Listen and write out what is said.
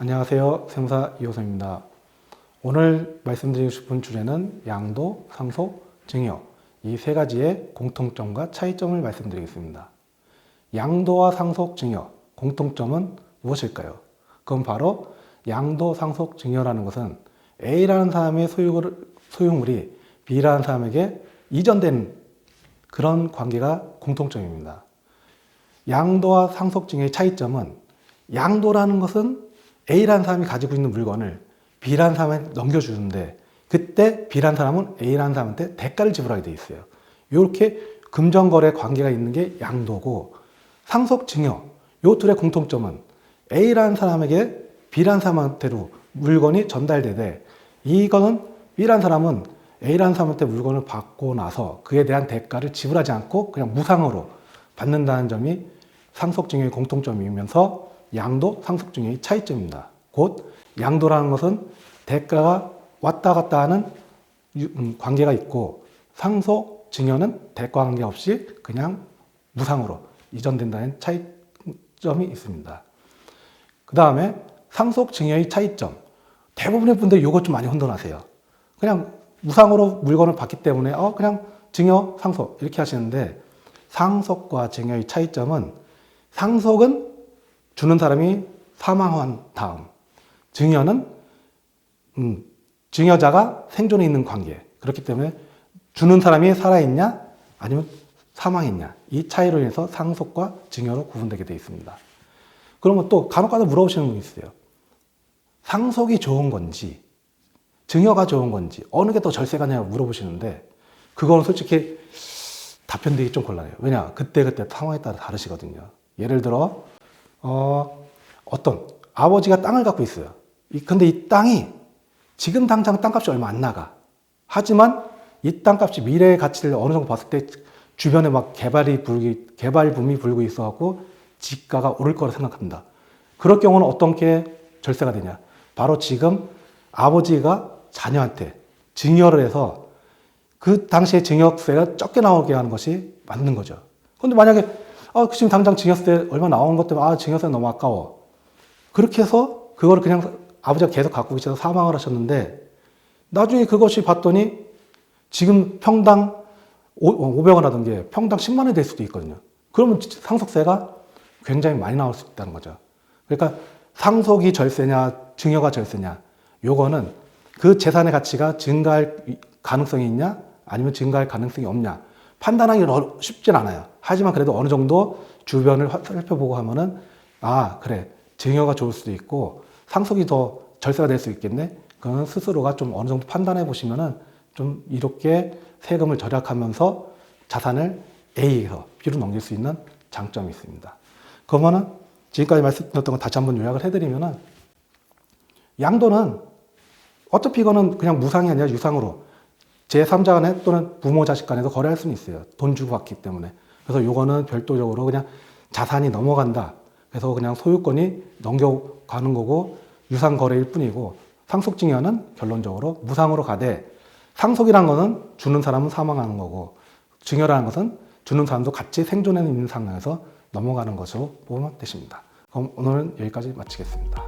안녕하세요. 세무사 이호성입니다. 오늘 말씀드리고 싶은 주제는 양도, 상속, 증여 이 세 가지의 공통점과 차이점을 말씀드리겠습니다. 양도와 상속, 증여 공통점은 무엇일까요? 그건 바로 양도, 상속, 증여라는 것은 A라는 사람의 소유물이 B라는 사람에게 이전된 그런 관계가 공통점입니다. 양도와 상속 증여의 차이점은 양도라는 것은 A라는 사람이 가지고 있는 물건을 B라는 사람한테 넘겨주는데 그때 B라는 사람은 A라는 사람한테 대가를 지불하게 돼 있어요. 이렇게 금전거래 관계가 있는 게 양도고 상속 증여 요 둘의 공통점은 A라는 사람에게 B라는 사람한테로 물건이 전달되되 이거는 B라는 사람은 A라는 사람한테 물건을 받고 나서 그에 대한 대가를 지불하지 않고 그냥 무상으로 받는다는 점이 상속증여의 공통점이면서 양도, 상속증여의 차이점입니다. 곧 양도라는 것은 대가가 왔다 갔다 하는 유- 음, 관계가 있고 상속, 증여는 대가 관계 없이 그냥 무상으로 이전된다는 차이점이 있습니다. 그 다음에 상속, 증여의 차이점. 대부분의 분들이 이것 좀 많이 혼돈하세요. 그냥 무상으로 물건을 받기 때문에 어 그냥 증여, 상속 이렇게 하시는데 상속과 증여의 차이점은 상속은 주는 사람이 사망한 다음, 증여는 음, 증여자가 생존해 있는 관계. 그렇기 때문에 주는 사람이 살아있냐 아니면 사망했냐 이 차이로 인해서 상속과 증여로 구분되게 되어 있습니다. 그러면 또 간혹가다 물어보시는 분이 있어요. 상속이 좋은 건지 증여가 좋은 건지 어느 게 더 절세가 냐고 물어보시는데 그거는 솔직히 답변되기 좀 곤란해요. 왜냐 그때그때 상황에 따라 다르시거든요. 예를 들어 어, 어떤 아버지가 땅을 갖고 있어요. 이- 근데 이 땅이 지금 당장 땅값이 얼마 안 나가. 하지만 이 땅값이 미래의 가치를 어느 정도 봤을 때 주변에 막 개발이 불기, 개발 붐이 불고 있어갖고 지가가 오를 거라 생각합니다. 그럴 경우는 어떤 게 절세가 되냐? 바로 지금 아버지가 자녀한테 증여를 해서 그 당시에 증여세가 적게 나오게 하는 것이 맞는 거죠. 근데 만약에 아, 지금 당장 증여세 얼마 나오는 것 때문에 아, 증여세 너무 아까워. 그렇게 해서 그거를 그냥 아버지가 계속 갖고 계셔서 사망을 하셨는데 나중에 그것이 봤더니 지금 평당 500원 하던 게 평당 10만 원이 될 수도 있거든요. 그러면 상속세가 굉장히 많이 나올 수 있다는 거죠. 그러니까 상속이 절세냐, 증여가 절세냐, 요거는 그 재산의 가치가 증가할 가능성이 있냐, 아니면 증가할 가능성이 없냐, 판단하기 어- 쉽진 않아요. 하지만 그래도 어느 정도 주변을 화- 살펴보고 하면은, 아, 그래. 증여가 좋을 수도 있고, 상속이 더 절세가 될 수 있겠네? 그건 스스로가 좀 어느 정도 판단해 보시면은 좀 이렇게 세금을 절약하면서 자산을 A에서 B로 넘길 수 있는 장점이 있습니다. 그러면은 지금까지 말씀드렸던 거 다시 한번 요약을 해드리면은 양도는 어차피 이거는 그냥 무상이 아니라 유상으로 제3자 간에 또는 부모 자식 간에도 거래할 수는 있어요. 돈 주고 받기 때문에. 그래서 요거는 별도적으로 그냥 자산이 넘어간다. 그래서 그냥 소유권이 넘겨가는 거고 유상 거래일 뿐이고 상속증여는 결론적으로 무상으로 가되 상속이란 거는 주는 사람은 사망하는 거고 증여라는 것은 주는 사람도 같이 생존해 있는 상황에서 넘어가는 것으로 보면 되십니다. 그럼 오늘은 여기까지 마치겠습니다.